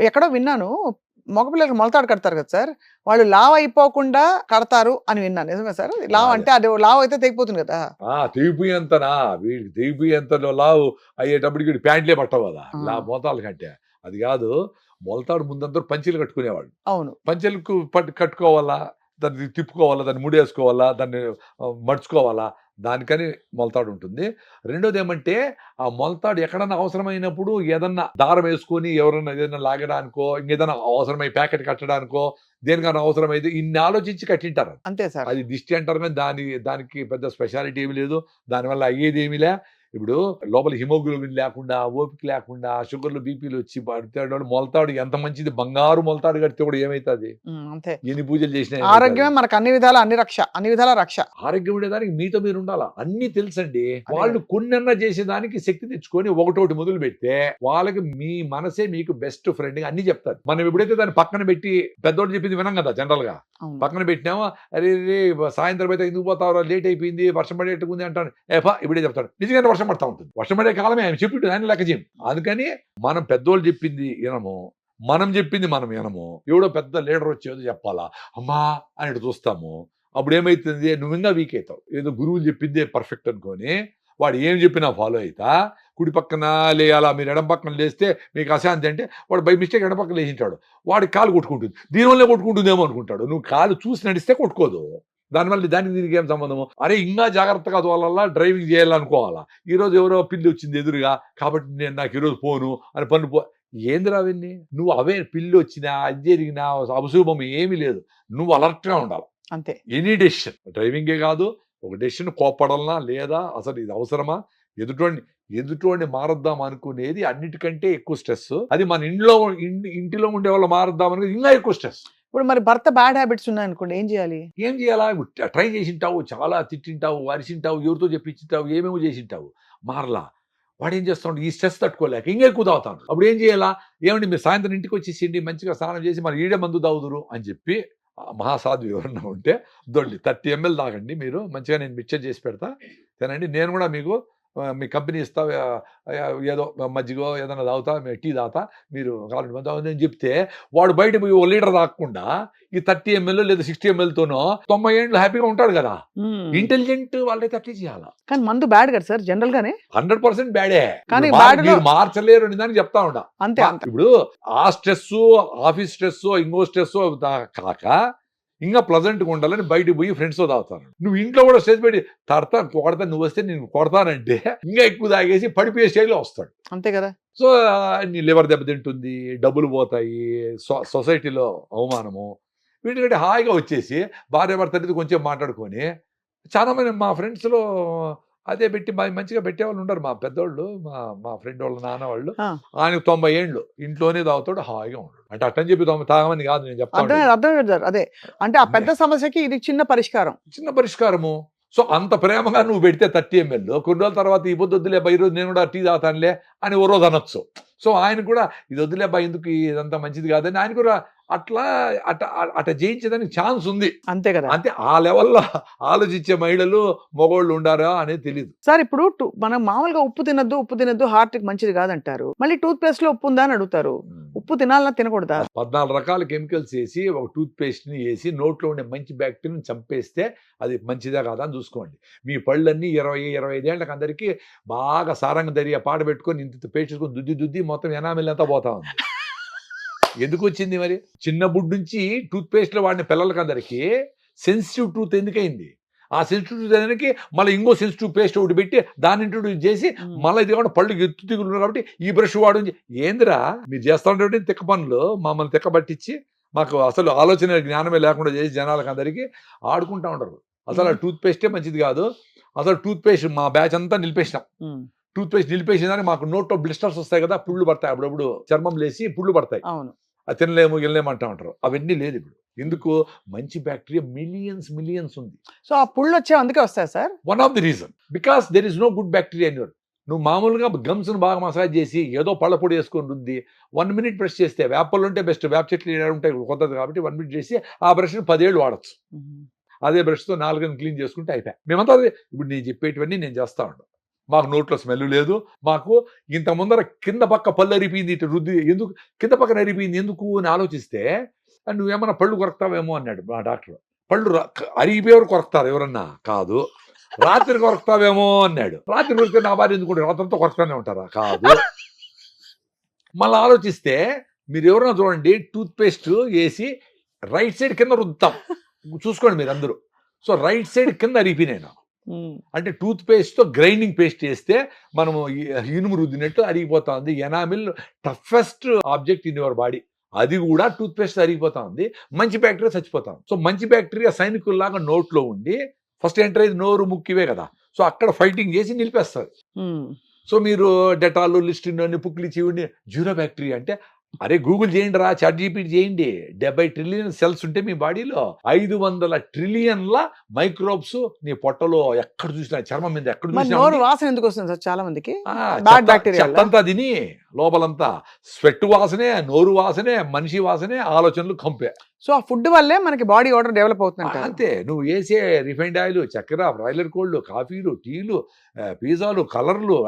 ఎక్కడో విన్నాను. మగపిల్లలకి మొలతాడు కడతారు కదా సార్. వాళ్ళు లావ్ అయిపోకుండా కడతారు అని విన్నాను. నిజమే సార్? లావ్ అంటే అది లావ్ అయితే తెగిపోతుంది కదా. తెగిపోయేంతనా? వీడికి తెగిపోయేంతలో లావు అయ్యేటప్పటికి వీడి ప్యాంట్లే పట్టవు కదా ఆ. లా మోతాల కంటే. అది కాదు మొలతాడు ముందందరూ పంచీలు కట్టుకునేవాళ్ళు. అవును. పంచెలకు పట్టు కట్టుకోవాలా? దాన్ని తిప్పుకోవాలా? దాన్ని ముడేసుకోవాలా? దాన్ని మడుచుకోవాలా? దానికని మొలతాడు ఉంటుంది. రెండోది ఏమంటే ఆ మొలతాడు ఎక్కడన్నా అవసరమైనప్పుడు ఏదన్నా దారం వేసుకొని ఎవరన్నా ఏదైనా లాగడానికో ఇంకేదైనా అవసరమై ప్యాకెట్ కట్టడానికో దేనికైనా అవసరమైతే ఇన్ని ఆలోచించి కట్టింటారు. అంతే సార్. అది దిష్టి అంటారు కానీ దాని దానికి పెద్ద స్పెషాలిటీ ఏమి లేదు. దానివల్ల అయ్యేది ఏమీ లే ఇప్పుడు లోపల హిమోగ్లోబిన్ లేకుండా ఓపిక లేకుండా షుగర్లు బీపీలు వచ్చి పడతాడు మొలతాడు. ఎంత మంచిది? బంగారు మొలతాడు కడితే కూడా అంతే. ఎన్ని పూజలు చేసినా ఆరోగ్యమే మనకు అన్ని విధాల అన్ని రక్ష అన్ని విధాల రక్ష. ఆరోగ్యం ఉండేదానికి మీతో మీరు ఉండాలా? అన్ని తెలుసండి. వాళ్ళు కొన్నన్నా చేసేదానికి శక్తి తెచ్చుకొని ఒకటోటి మొదలు పెడితే వాళ్ళకి మీ మనసే మీకు బెస్ట్ ఫ్రెండ్ అన్ని చెప్తారు. మనం ఎప్పుడైతే దాన్ని పక్కన పెట్టి పెద్దోడు చెప్పింది వినం కదా జనరల్గా పక్కన పెట్టినామా? అరే సాయంత్రం అయితే ఎందుకు పోతావు లేట్ అయిపోయింది వర్షం పడేట్టుకుంది అంటాను. ఏపా ఇప్పుడే చెప్తాడు. నిజంగానే వర్షం పడతా ఉంటుంది. వర్షం పడే కాలమే ఆయన చెప్పి ఆయన లెక్క చేయం అందుకని మనం పెద్దోళ్ళు చెప్పింది వినము మనం చెప్పింది మనం వినము ఎవడో పెద్ద లీడర్ వచ్చేదో చెప్పాలా అమ్మా అని ఇటు చూస్తాము. అప్పుడు ఏమైతుంది నువ్వు ఇంకా వీక్ అవుతావు. ఏదో గురువులు చెప్పిందే పర్ఫెక్ట్ అనుకొని వాడు ఏం చెప్పినా ఫాలో అవుతా కుడి పక్కన లేయాలా మీరు ఎడం పక్కన లేస్తే మీకు అశాంతి అంటే వాడు బై మిస్టేక్ ఎడం పక్కన లేచింటాడు. వాడి కాలు కొట్టుకుంటుంది. దీనివల్లే కొట్టుకుంటుందేమో అనుకుంటాడు. నువ్వు కాలు చూసి నడిస్తే కొట్టుకోదు. దానివల్ల దానికి దీనికి ఏం సంబంధము? అరే ఇంకా జాగ్రత్తగా తోలాలా డ్రైవింగ్ చేయాలనుకోవాలా? ఈరోజు ఎవరో పిల్లి వచ్చింది ఎదురుగా కాబట్టి నేను నాకు ఈరోజు పోను అని పనులు పో ఏందిరా అవన్నీ నువ్వు అవే పిల్లి వచ్చినా అది జరిగినా అభశుభం ఏమీ లేదు. నువ్వు అలర్ట్గా ఉండాలి. అంతే. Any decision. డ్రైవింగే కాదు ఒక డెసిషన్ కోప్పడాలనా లేదా అసలు ఇది అవసరమా? ఎదుటోడిని ఎదుటోడిని మారద్దాం అనుకునేది అన్నిటికంటే ఎక్కువ స్ట్రెస్ అది మన ఇంట్లో ఇంటిలో ఉండే వాళ్ళు మారద్దాం అనుకునేది ఇంకా ఎక్కువ స్ట్రెస్ ఇప్పుడు మరి భర్త బ్యాడ్ హ్యాబిట్స్ ఉన్నాయనుకోండి ఏం చేయాలి? ఏం చేయాలా? ట్రై చేసింటావు చాలా తిట్టింటావు అరిసింటావు ఎవరితో చెప్పించింటావు ఏమేమో చేసింటావు. మారలా. వాడు ఏం చేస్తాడు? ఈ స్ట్రెస్ తట్టుకోలేక ఇంకా ఎక్కువ తాగుతాడు. అప్పుడు ఏం చేయాలా? ఏమండి మీరు సాయంత్రం ఇంటికి వచ్చేసిండి మంచిగా స్నానం చేసి మరి ఈడే మందు తాగుదురు అని చెప్పి మహాసాధు ఎవరన్నా ఉంటే దొండి థర్టీ ఎంఎల్ తాగండి మీరు మంచిగా నేను మిక్చర్ చేసి పెడతా తినండి. నేను కూడా మీకు మీ కంపెనీ ఇస్తా ఏదో మజ్జిగో ఏదైనా తాగుతా మీ- టీ తాగుతా మీరు కావాలంటే మందు అని చెప్తే వాడు బయట ఓ లీటర్ తాగకుండా ఈ థర్టీ ఎంఎల్ లేదా సిక్స్టీ ఎంఎల్తోనో తొంభై ఏళ్ళు హ్యాపీగా ఉంటాడు కదా. ఇంటెలిజెంట్ వాళ్ళైతే అట్లే చేయాలా? కానీ మందు బ్యాడ్ కదా సార్ జనరల్ గానే హండ్రెడ్ పర్సెంట్ బ్యాడే. కానీ మార్చలేరు దానికి చెప్తా ఉంటా. అంతే అంతే. ఇప్పుడు ఆ స్ట్రెస్ ఆఫీస్ స్ట్రెస్ ఇంకో స్ట్రెస్ కాక ఇంకా ప్లజెంట్గా ఉండాలని బయటకు పోయి ఫ్రెండ్స్తో తాగుతాను నువ్వు ఇంట్లో కూడా స్ట్రెస్ పెట్టి తడతా కొడతా నువ్వు వస్తే నేను కొడతానంటే ఇంకా ఎక్కువ తాగేసి పడిపోయే స్టేజ్లో వస్తాడు. అంతే కదా? సో నీ లివర్ దెబ్బతింటుంది డబ్బులు పోతాయి సొ- సొసైటీలో అవమానము. వీటికంటే హాయిగా వచ్చేసి భార్య భర్తలతో కొంచెం మాట్లాడుకొని చాలా మంది మా ఫ్రెండ్స్లో అదే పెట్టి మంచిగా పెట్టేవాళ్ళు ఉండరు. మా పెద్దోళ్ళు మా మా ఫ్రెండ్ వాళ్ళ నాన్న వాళ్ళు. ఆయనకు తొంభై ఏండ్లు ఇంట్లోనే తాగుతాడు హాయిగా ఉండడు. అంటే అట్టని చెప్పి తొంభై తాగమని కాదు నేను చెప్తాను అర్థం అదే. అంటే ఆ పెద్ద సమస్యకి ఇది చిన్న పరిష్కారం. చిన్న పరిష్కారము. సో అంత ప్రేమగా నువ్వు పెడితే థర్టీ ఎంఎల్. కొన్ని రోజుల తర్వాత ఈ పొద్దు వద్దులే బా ఈరోజు నేను కూడా టీ తాగుతానులే అని ఓ రోజు అనొచ్చు. సో ఆయన కూడా ఇది వద్దులే బా ఎందుకు ఇదంతా మంచిది కాదని ఆయన కూడా అట్లా అట్ట అట్ట జయించేదానికి ఛాన్స్ ఉంది. అంతే కదా. అంతే ఆ లెవెల్లో ఆలోచించే మహిళలు మగవాళ్ళు ఉండారా అనేది తెలియదు సార్ ఇప్పుడు మనం మామూలుగా ఉప్పు తినద్దు ఉప్పు తినద్దు హార్ట్కి మంచిది కాదంటారు. మళ్ళీ టూత్ పేస్ట్లో ఉప్పు ఉందా అని అడుగుతారు. ఉప్పు తినాలన్నా తినకూడదా? పద్నాలుగు రకాల కెమికల్స్ వేసి ఒక టూత్ పేస్ట్ని వేసి నోట్లో ఉండే మంచి బ్యాక్టీరియాని చంపేస్తే అది మంచిదా కాదా అని చూసుకోండి. మీ పళ్ళన్నీ ఇరవై ఇరవై ఐదేళ్ళకి అందరికీ బాగా సారంగ దరియా పాడ పెట్టుకొని ఇంత పేస్ట్ దుద్ది దుద్ది మొత్తం ఎనామిల్ అంతా పోతా ఉంది. ఎందుకు వచ్చింది మరి? చిన్న బుడ్ నుంచి టూత్ పేస్ట్లో వాడిన పిల్లలకి అందరికీ సెన్సిటివ్ టూత్ ఎందుకైంది? ఆ సెన్సిటివ్ టూత్ అనేది మళ్ళీ ఇంకో సెన్సిటివ్ పేస్ట్ ఒకటి పెట్టి దాన్ని ఇంట్రొడ్యూస్ చేసి మళ్ళీ ఇది కాకుండా పళ్ళు ఎత్తు దిగులు కాబట్టి ఈ బ్రష్ వాడు ఏందిరా? మీరు చేస్తా ఉంటే తిక్క పనులు మమ్మల్ని తిక్క పట్టించి మాకు అసలు ఆలోచన జ్ఞానమే లేకుండా చేసి జనాలకు అందరికీ ఆడుకుంటా ఉండరు. అసలు ఆ టూత్ పేస్టే మంచిది కాదు. అసలు టూత్ పేస్ట్ మా బ్యాచ్ అంతా నిలిపేసినాం. టూత్ పేస్ట్ నిలిపేసేదానికి మాకు నోట్లో బ్లిస్టర్స్ వస్తాయి కదా పుళ్ళు పడతాయి అప్పుడప్పుడు. చర్మం లేసి పుళ్ళు పడతాయి. అవును. తినలేము గినలేము అంటా ఉంటారు. అవన్నీ లేదు ఇప్పుడు. ఎందుకు? మంచి బ్యాక్టీరియా మిలియన్స్ మిలియన్స్ ఉంది. సో ఆ పుళ్ళు వచ్చే అందుకే వస్తాయి sir? One of the reason because there is no good bacteria your నువ్వు మామూలుగా గమ్స్ను బాగా మసాజ్ చేసి ఏదో పళ్ళ పొడి వేసుకొని రుద్ది వన్ మినిట్ బ్రష్ చేస్తే వేపలు ఉంటే బెస్ట్ వేప చెట్లు ఉంటాయి కొత్తది కాబట్టి వన్ మినిట్ చేసి ఆ బ్రష్ని పదేళ్ళు వాడచ్చు. అదే బ్రష్తో నాలుగని క్లీన్ చేసుకుంటే అయిపోయాయి మేమంతా ఇప్పుడు నేను చెప్పేటివన్నీ నేను చేస్తా ఉంటాను. మాకు నోట్లో స్మెల్ లేదు మాకు ఇంత ముందర కింద పక్క పళ్ళు అరిపోయింది ఇటు రుద్ది ఎందుకు కింద పక్కన అరిపోయింది ఎందుకు అని ఆలోచిస్తే నువ్వేమన్నా పళ్ళు కొరకుతావేమో అన్నాడు మా డాక్టర్. పళ్ళు అరిగిపోయేవారు కొరకుతారు ఎవరన్నా? కాదు. రాత్రి కొరకుతావేమో అన్నాడు. రాత్రి కొరికితే నా భార్య ఎందుకు రాత్రంతా కొరకుతానే ఉంటారా? కాదు. మళ్ళీ ఆలోచిస్తే మీరు ఎవరైనా చూడండి టూత్ పేస్ట్ వేసి రైట్ సైడ్ కింద రుద్దుతాం చూసుకోండి మీరు అందరూ సో రైట్ సైడ్ కింద అరిగిపోయినాయి నేను అంటే టూత్ పేస్ట్తో గ్రైండింగ్ పేస్ట్ చేస్తే మనము ఇనుము రుద్దినట్టు అరిగిపోతుంది. Enamel toughest object in your body. అది కూడా టూత్ పేస్ట్ అరిగిపోతా ఉంది మంచి బ్యాక్టీరియా చచ్చిపోతాం. సో మంచి బ్యాక్టీరియా సైనికుల్లాగా నోట్లో ఉండి ఫస్ట్ ఎంటర్ అయ్యేది నోరు ముక్కివే కదా. సో అక్కడ ఫైటింగ్ చేసి నిలిపేస్తారు. సో మీరు డెటాల్ లిస్టిన్ అన్ని పుక్లి చీవుని జీరో బ్యాక్టీరియా అంటే అరే గూగుల్ చేయండి రా చాట్ జీపీటీ చేయండి డెబ్బై ట్రిలియన్ సెల్స్ ఉంటే మీ బాడీలో ఐదు వందల ట్రిలియన్ల మైక్రోబ్స్ నీ పొట్టలో ఎక్కడ చూసినా చర్మం మీద ఎక్కడ చూసినా. వాసన ఎందుకు వస్తుంది సార్ చాలా మందికి? చెత్తంతా తిని లోపలంతా స్వెట్ వాసనే నోరు వాసనే మనిషి వాసనే ఆలోచనలు కంపే. సో ఆ ఫుడ్ వల్లే మనకి బాడీ ఆర్డర్ డెవలప్ అవుతుంది అంతే నువ్వు వేసే రిఫైండ్ ఆయిల్ చక్కెర బ్రాయిలర్ కోళ్ళు కాఫీలు టీలు పిజ్జాలు కలర్లు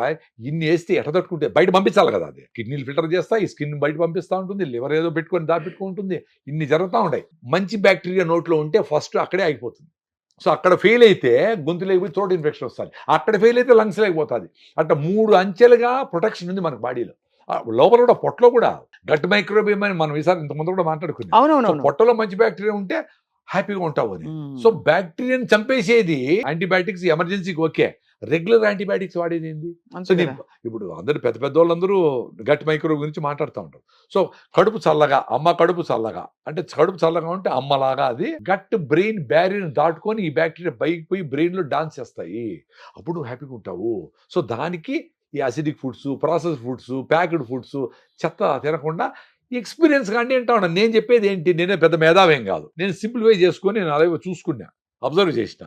ఇన్ని వేస్తే ఎట తట్టుకుంటే బయట పంపించాలి కదా అది. కిడ్నీలు ఫిల్టర్ చేస్తా ఈ స్కిన్ బయట పంపిస్తూ ఉంటుంది లివర్ ఏదో పెట్టుకొని దాపెట్టుకుంటుంది ఇన్ని జరుగుతూ ఉంటాయి. మంచి బ్యాక్టీరియా నోట్లో ఉంటే ఫస్ట్ అక్కడే అయిపోతుంది సో అక్కడ ఫెయిల్ అయితే గొంతు లేకపోతే థ్రోట్ ఇన్ఫెక్షన్ వస్తుంది. అక్కడ ఫెయిల్ అయితే లంగ్స్ లేకపోతుంది అంటే మూడు అంచెలుగా ప్రొటెక్షన్ ఉంది మన బాడీలో. లోపల కూడా పొట్టలో కూడా గట్ మైక్రోబియం అని మనం ఈసారి ఇంతకుముందు కూడా మాట్లాడుకున్నాం. సో అవునవునవును పొట్టలో మంచి బ్యాక్టీరియా ఉంటే హ్యాపీగా ఉంటావు అని. సో బ్యాక్టీరియాని చంపేసేది యాంటీబయాటిక్స్ ఎమర్జెన్సీకి ఓకే. రెగ్యులర్ యాంటీబయాటిక్స్ వాడేది ఏంది? సో. ఇప్పుడు అందరు పెద్ద పెద్ద వాళ్ళందరూ గట్ మైక్రో గురించి మాట్లాడుతూ ఉంటారు. సో కడుపు చల్లగా అమ్మ కడుపు చల్లగా అంటే కడుపు చల్లగా ఉంటే అమ్మలాగా అది గట్ బ్రెయిన్ బ్యారియర్ దాటుకొని ఈ బ్యాక్టీరియా బయకి పోయి brain లో డాన్స్ చేస్తాయి. అప్పుడు హ్యాపీగా ఉంటావు. సో దానికి ఈ acidic foods process foods packed foods చెత్త తినకుండా ఎక్స్పీరియన్స్ కానీ అంటా ఉన్నాను. నేను చెప్పేది ఏంటి? నేనే పెద్ద మేధావేం కాదు. నేను సింపుల్ వే చేసుకొని నేను అలాగే చూసుకున్నా అబ్జర్వ్ చేసిన.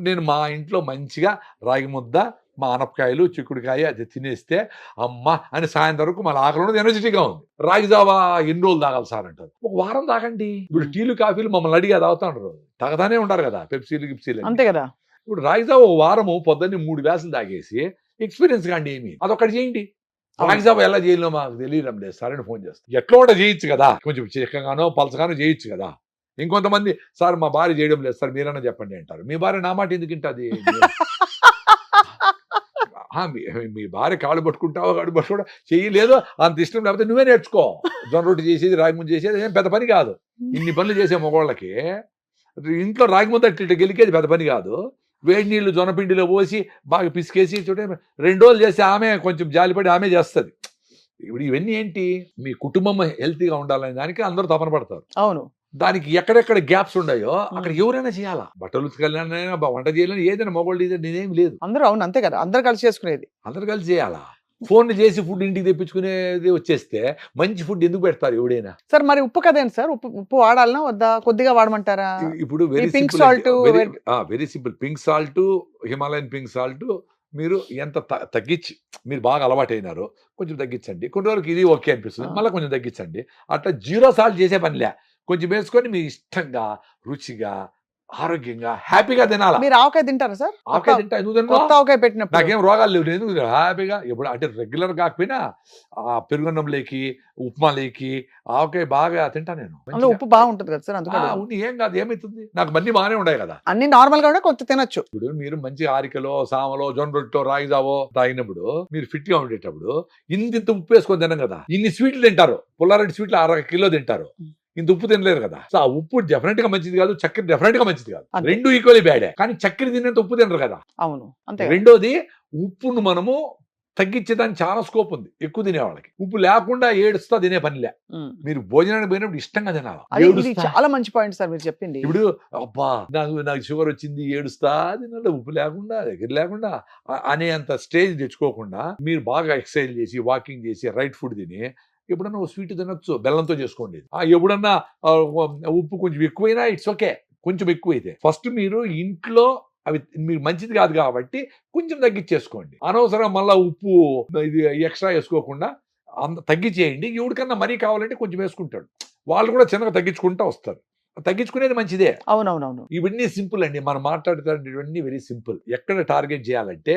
నేను మా ఇంట్లో మంచిగా రాగి ముద్ద మా ఆనపకాయలు చిక్కుడుకాయ అది తినేస్తే అమ్మ అని సాయంత్రం వరకు మన ఆకలి ఉన్నది ఎనర్జెటిక్గా ఉంది. రాగి జావా ఎన్ని రోజులు తాగాలి సార్ అంటారు. ఒక వారం తాగండి. ఇప్పుడు టీలు కాఫీలు మమ్మల్ని అడిగి తాగుతా ఉంటారు. తాగుతానే ఉంటారు కదా పెప్సీలు గిప్సీలు. అంతే కదా. ఇప్పుడు రాగి జావా ఓ వారము పొద్దున్నే మూడు గ్లాసులు తాగేసి ఎక్స్పీరియన్స్ కాండి ఏమి? అదొకటి చేయండి. రాగి జావా ఎలా చేయాలో మాకు తెలియడం లేదు సార్ అని ఫోన్ చేస్తాను ఎట్లా కూడా చేయొచ్చు కదా. కొంచెం చిక్కగానో పలసగానో చేయొచ్చు కదా. ఇంకొంతమంది సార్ మా భార్య చేయడం లేదు సార్ మీరన్నా చెప్పండి అంటారు. మీ భార్య నా మాట ఎందుకు వింటుంది? ఆ, మీ భార్య కాళ్ళు పట్టుకుంటావో కాళ్ళు పట్టుకుంటా చేయలేదు అంత ఇష్టం లేకపోతే నువ్వే నేర్చుకో. జొన్న రొట్టి చేసేది రాగి ముందు చేసేది ఏం పెద్ద పని కాదు. ఇన్ని పనులు చేసే మగవాళ్ళకి ఇంట్లో రాగి ముందు అట్లా గెలికేది పెద్ద పని కాదు. వేడి నీళ్ళు జొన్నపిండిలో పోసి బాగా పిసికేసి చూడండి రెండు రోజులు చేస్తే ఆమె కొంచెం జాలిపడి ఆమె చేస్తుంది. ఇప్పుడు ఇవన్నీ ఏంటి? మీ కుటుంబం హెల్తీగా ఉండాలనే దానికి అందరూ తపన పడతారు. అవును. దానికి ఎక్కడెక్కడ గ్యాప్స్ ఉన్నాయో అక్కడ ఎవరైనా చేయాలా? బట్టలు ఉతకాలైనా వంట చేయాలని ఏదైనా మొగోళ్ళు ఏదైనా నేనేం లేదు. అందరూ అవును అంతే కదా. అందరూ కలిసి చేసుకునేది. అందరు కలిసి చేయాలా? ఫోన్ చేసి ఫుడ్ ఇంటికి తెప్పించుకునేది వచ్చేస్తే మంచి ఫుడ్ ఎందుకు పెడతారు ఎవడైనా? సార్ మరి ఉప్పు కదేంటి సార్? ఉప్పు ఉప్పు వాడాలనా వద్దా? కొద్దిగా వాడమంటారా? ఇప్పుడు very simple salt, very simple pink salt Himalayan pink salt మీరు ఎంత తగ్గించి మీరు బాగా అలవాటైనారు కొంచెం తగ్గించండి. కొన్ని రోజులకి ఇది ఓకే అనిపిస్తుంది. మళ్ళీ కొంచెం తగ్గించండి. అట్లా జీరో సాల్ట్ చేసే పనిలే. కొంచెం వేసుకొని మీ ఇష్టంగా రుచిగా ఆరోగ్యంగా హ్యాపీగా తినాలా? మీరు ఆవకాయ తింటారా సార్? ఆవకాయ తింటా ఎందుకు ఆవకాయ పెట్టినప్పుడు. నాకేం రోగాలు లేవు నేను ఎందుకు హ్యాపీగా ఎప్పుడు అంటే రెగ్యులర్ కాకపోయినా ఆ పెరుగున్నంలోకి ఉప్మాలోకి ఆవకాయ బాగా తింటా నేను. ఉప్పు బాగుంటుంది కదా సార్ అందుకని. ఉన్ని ఏం కాదు ఏమవుతుంది నాకు మన్నీ బాగానే ఉన్నాయి కదా. అన్ని నార్మల్గా కొంత తినొచ్చు. ఇప్పుడు మీరు మంచి ఆరికలో సామలో జొన్న రొట్టెలో రాగి జావో తాగినప్పుడు మీరు ఫిట్గా ఉండేటప్పుడు ఇంత ఇంత ఉప్పు వేసుకొని తినం కదా. ఇన్ని స్వీట్లు తింటారు. పుల్లారెడ్డి స్వీట్లు అర కిలో తింటారు. ఇంత ఉప్పు తినలేరు కదా. సో ఆ ఉప్పు డెఫినెట్గా మంచిది కాదు చక్కెర డెఫినెట్గా మంచిది కాదు. రెండు ఈక్వలీ బ్యాడే కానీ చక్కెర తినేంత ఉప్పు తినరు కదా. అవును. అంతే. రెండోది ఉప్పును మనము తగ్గించేదానికి చాలా స్కోప్ ఉంది ఎక్కువ తినే వాళ్ళకి. ఉప్పు లేకుండా ఏడుస్తా తినే పనిలే. మీరు భోజనానికి పోయినప్పుడు ఇష్టంగా తినాలి. చాలా మంచి పాయింట్ సార్ మీరు చెప్పింది. ఇప్పుడు అబ్బా నాకు నాకు షుగర్ వచ్చింది ఏడుస్తా తినాలి? ఉప్పు లేకుండా దగ్గర లేకుండా అ- అనే అంత స్టేజ్ తెచ్చుకోకుండా మీరు బాగా ఎక్సర్సైజ్ చేసి వాకింగ్ చేసి రైట్ ఫుడ్ తిని ఎప్పుడన్నా ఓ స్వీట్ తినొచ్చు బెల్లంతో చేసుకోండి. ఆ ఎప్పుడన్నా ఉప్పు కొంచెం ఎక్కువైనా ఇట్స్ ఓకే. కొంచెం ఎక్కువైతే. ఫస్ట్ మీరు ఇంట్లో అవి మీరు మంచిది కాదు కాబట్టి కొంచెం తగ్గించేసుకోండి అనవసరం మళ్ళీ ఉప్పు ఇది ఎక్స్ట్రా వేసుకోకుండా అంత తగ్గించేయండి ఎవరికన్నా మరీ కావాలంటే కొంచెం వేసుకుంటాడు. వాళ్ళు కూడా చిన్నగా తగ్గించుకుంటూ వస్తారు. తగ్గించుకునేది మంచిదే. అవునవునవును. ఇవన్నీ సింపుల్ అండి. మనం మాట్లాడుతున్నవన్నీ వెరీ సింపుల్. ఎక్కడ టార్గెట్ చేయాలంటే